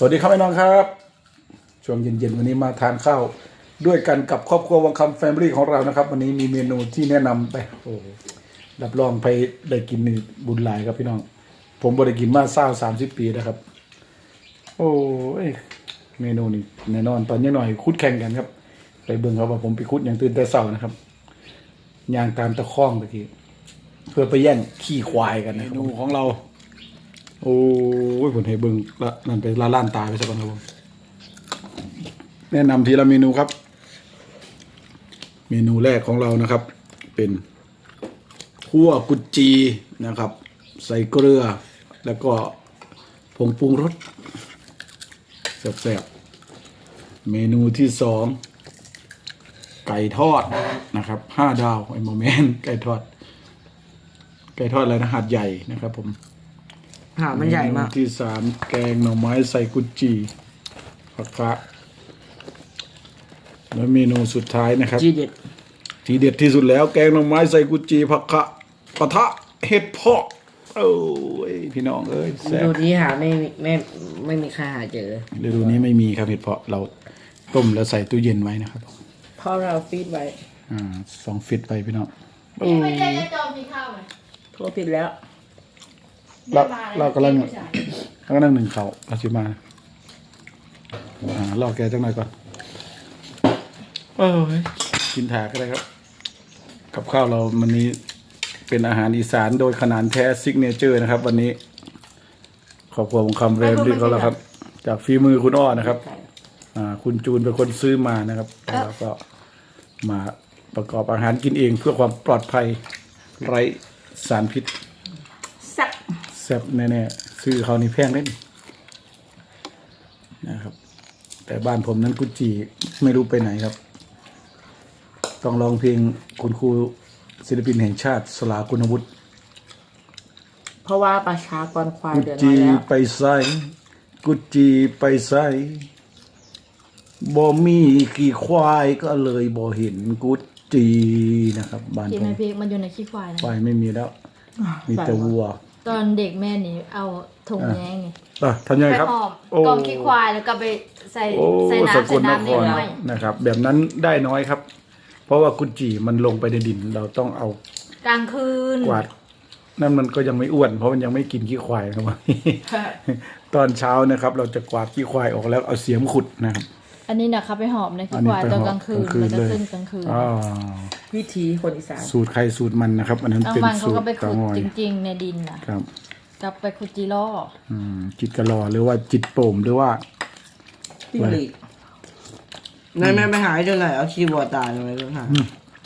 สวัสดีครับพี่น้องครับ ช่วงเย็นๆวันนี้มาทานข้าวด้วยกันกับครอบครัววังคำแฟมิลี่ของเรานะครับ วันนี้มีเมนูที่แนะนำไปโอ้รับรองไปได้กินนี่บุญหลายครับพี่น้อง ผมบริกินมาเศร้าสามสิบปีนะครับ โอ้ยเมนูนี่แน่นอนตอนนี้หน่อยคุดแข่งกันครับ ไปเบิ่งครับว่าผมไปคุดอย่างตื่นแต่เช้านะครับย่างตามตะข้องเมื่อกี้เพื่อไปแย่งขี้ควายกันนะครับเมนูของเรา โอ้ยผมให้เบิ่งละนั่นไปละล้านตาไปสักก่อนครับผมแนะนำทีละเมนูครับ เมนูแรกของเรานะครับ เป็นขั่วกุจจีนะครับ ใส่เกลือ แล้วก็ผงปรุงรสแซ่บๆเมนูที่สองไก่ทอดนะครับห้าดาวไอ้โมเมนต์ไก่ทอด ไก่ทอดอะไรนะหาดใหญ่นะครับผม หามันใหญ่มากเนูที่สามแกงหน่อไม้ใส่กุจจีผักคะแล้วเมนูสุดท้ายนะครับ จีเด็ดทีเด็ดที่สุดแล้วแกงหน่อไม้ใส่กุจจีผักคะปะทะเห็ดเพาะโอ้ยพี่น้องเอ้ยฤแซ่บดูนี้หาไม่ไม่ไม่มีใครหาเจอ ฤดูนี้ไม่มีครับเห็ดเพาะเราต้มแล้วใส่ตู้เย็นไว้นะครับเพราะเราฟีดไว้อ่าสองฟิตไปพี่น้องไม่ได้จะจองกินข้าวไหมโทรผิดแล้ว เราเรากำลังเรากำลังหนึ่งเขาเราชิมาอ่ารอแกจังหน่อยก่อนเอ้ยกินถาก็ได้ครับ กับข้าวเราวันนี้เป็นอาหารอีสานโดยขนานแท้ซิกเนเจอร์นะครับ วันนี้ขอบคุณคำเรมดีเขาแล้วครับ จากฝีมือคุณอ้อนะครับอ่าคุณจูนเป็นคนซื้อมานะครับแล้วก็มาประกอบอาหารกินเองเพื่อความปลอดภัยไร้สารพิษสักแซ่บแน่ๆซื้อเขานี่แพงเล่นนะครับ แต่บ้านผมนั้นกุจีไม่รู้ไปไหนครับ ต้องร้องเพลงคุณครูศิลปินแห่งชาติสลาคุณวุฒิเพราะว่าประชากรควายกุเดือดร้อจีนแล้ว ไปใส่กุจีไปใส่บ่มีขี่ควายก็เลยบ่เห็นกุจีนะครับ บ้านกินผมไหมพี่มันอยู่ในขี้ควายนะควายไม่มีแล้ว มีแต่วัว ตอนเด็กแม่นี่เอาถุงแยงนี่อะทำยังไงไปครับ หอมโอ้กองขี้ควายแล้วก็ไปใส่โอ้ใส่สน้ำกใส่ลนน้ำคนี่รไว้นะครับ แบบนั้นได้น้อยครับ เพราะว่ากุจีมันลงไปในดิน เราต้องเอากลางคืนกวาด นั่นมันก็ยังไม่อ้วน เพราะมันยังไม่กินขี้ควายครับ ตอนเช้านะครับ เราจะกวาดขี้ควายออกแล้วเอาเสียมขุดนะครับ อันนี้นะคะไปหอมในอัขี้นนี้ควายไปตอนหอมกลางคืนกลางคืนมันจะเลยขึ้นกลางคืนอ๋อวิธีคนอีสานสูตรใครสูตรมันนะครับ อันนั้นกลางเป็นวันเขาสูตก็รไปกาขุดงอยจริง ๆ ในดินนะครับกลับ ไปขุดจีโร่อืมจิตกระลอหรือว่าจิตโป่มหรือว่า จิ้งหรีดนายแม่ไปหาให้ดูหน่อยเอาชีวอตายเลยต้องหา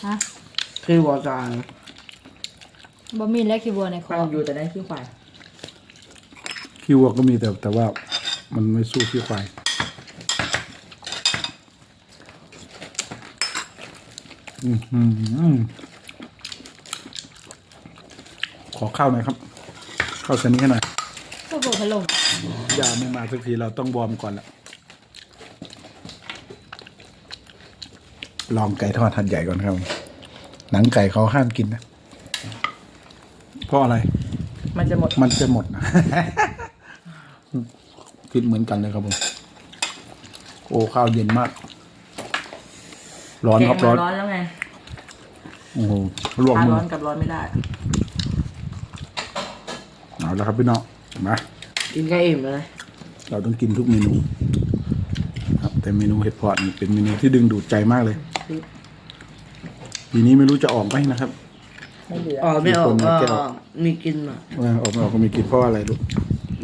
ฮะชีวอตายบ่มีและขี้บัวในคอมันอยู่แต่ได้ขี้ควายขี้วัวก็มีแต่แต่ว่ามันไม่สู้ขี้ควายอืมอืมอืม ขอข้าวหน่อยครับ ข้าวชนิดให้หน่อยพูดโบพะลมยาไม่มาสักทีเราต้องวอร์มก่อนละลองไก่ทอดทัดใหญ่ก่อนครับ หนังไก่เขาห้ามกินนะ เพราะอะไร มันจะหมด มันจะหมดนะคิดเหมือนกันเลยครับผม โอ้ข้าวเย็นมาก ร้อนแกครับงร้มัอนนร้อนแล้วไงโอ้โหลวกทานมืร้ออนกับร้อนไม่ได้ เอาแล้วครับพี่น้องมากินแค่อิ่มเลยเราต้องกินทุกเมนู ครับ แต่เมนูเห็ดเพาะนี่เป็นเมนูที่ดึงดูดใจมากเลยปีนี้ไม่รู้จะออกไหมนะครับ ไม่เหลืออ๋อไม่ออกมีคนมาแก้ว ก็มีกินอะว่าออกไม่ออกก็มีกินเพราะอะไรลูก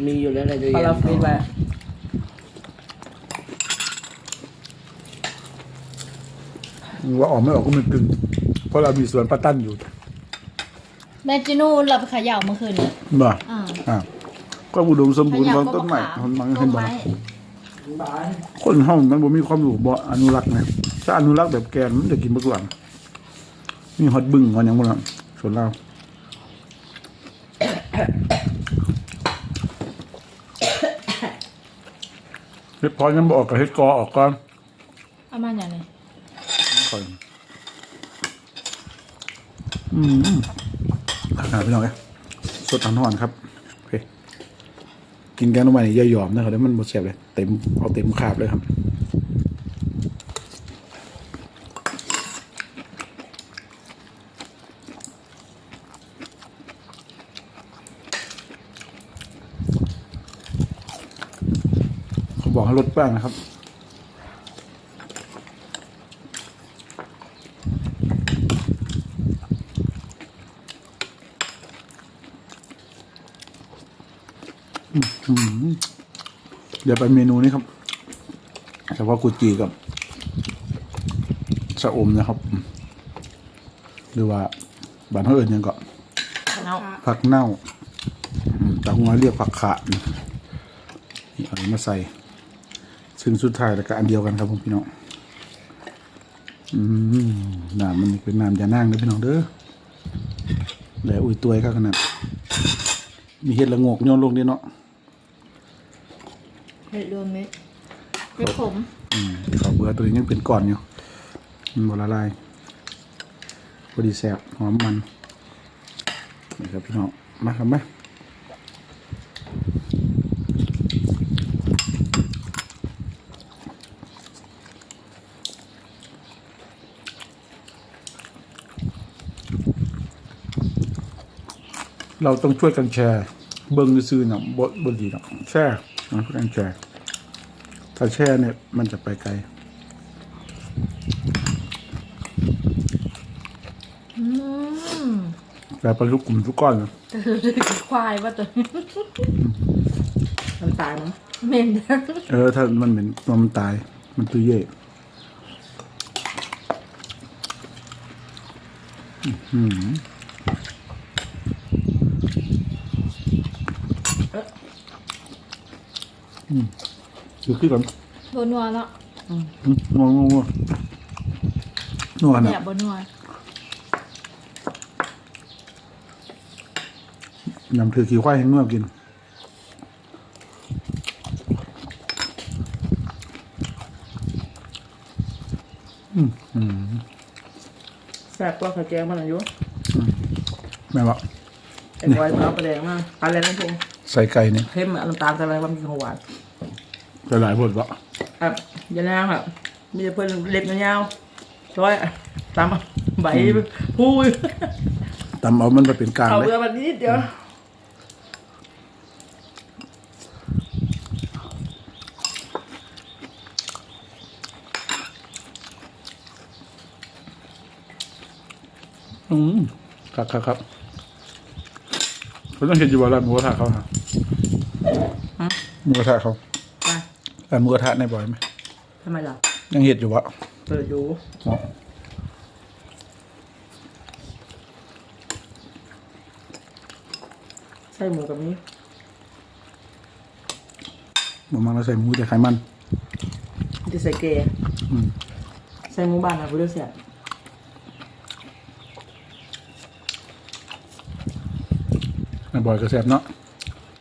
มีอยู่แล้วในตู้เย็นเราฟีดไว้ ว่าออกไม่ออกก็มันกึ่งเพราะเรามีสวนปลาตั้นอยู่แม่จินูเราไปเขย่าเมื่อคืนเนี่ยบ่าอ่าอ่าก็อุดมสมเขบูรณ์ย่าของก็ต้นไม้มะขามมันมันต้เห็นนบ่ไม้คนเฮามันบ่มีความรู้บ่อนุรักษ์นะถ้าอนุรักษ์แบบแกนมันจะกินบ่กว่ามีฮอดบึ้งฮอดหยังบ่ล่ะส่วนเราเฮ็ดพอยังบ่ออกก็เฮ็ดกอออกก่อนเอามาอย่างนี้ ค่อยอืมตักหาพี่น้องเอ้ยสดอันหอนครับโอเคกินแกงหน้ำมันนี่อย่ายอมนะครับเดี๋ยวมันหมดเสียบเลยเต็มเอาเต็มคาบเลยครับเขาบอกให้ลดแป้งนะครับ เดี๋ยวไปเมนูนี้ครับเฉพาะกุจีกับชะอมนะครับอืมหรือว่าบ้านเขาเอิญยังก็เนาะผักเน่าอืมแต่หัวเรียกผักขานะนี่เอามาใส่ ซึ่งสุดท้ายแล้วก็อันเดียวกันครับผมพี่น้องอืมน้ำมันเป็นน้ำยานั่งเด้อพี่น้องเด้อแล้วอุ้ยตัวก็ขนาดมีเห็ดละโงกโยนลงดิเนาะ เห็ดรวมมิตรไม่ขมอืมข้าวเบื่อตัวนี้ยังเป็นก้อนอยู่มันบละลายพอดีแซ่บหอมมันนี่ครับพี่น้องมาครับมาเราต้องช่วยกันแชร์ เบิ้งซื้อๆเนาะบดบดีเนาะแชร์ มาช่วยกันแชร์ถ้าแช่เนี่ยมันจะไปไกลอืมแต่ปลาลูกกลุ่มทุกก้อนเลยแต่รู้สึกควายว่าตัวนี้น้ำตาลมั้งเหม็นจังเออ ถ้ามันเป็นตัวมันตาย มันตุยเย่อื้ อหืออืมดูขึ้นก่อนบนัวแล้วอืมนัวนัวนัวนัวขนาแบดบนัวนำถือขี้ควายให้เมื่อกินอืมอืมแซ่บกว่าข้าวแกงมันอายุแม่บอกไอ้บอยมันเอาไปแดงมาปลาแรงน้ำพุง ใส่ไก่เนี่ยเข้มอะน้ำตาลใส่อะไรว่ามันกินของหวานจะหลายบทบอกครับยานางครับมีแต่เพื่อนเล็บยาวๆร้อยอะตามใบพูยตำเอามันไปเป็นกลางเอาเลยเรือแบบนี้นิดเดียวอืมครับครับครับ เขาต้องเห็นอยู่ว่าร้านหมูกระทะเขาฮะหมูกระทะเขาไปร้านหมูกระทะในบ่อยไหมทำไมล่ะยังเห็ดอยู่วะเปิดอยู่อ๋อใส่หมูกับนี้หมูมันเราใส่หมูแต่ไขมันจะใส่เกยอืมใส่หมูบ้านนะกูเลือกเสีย ใน บ่อยก็แซ่บเนาะ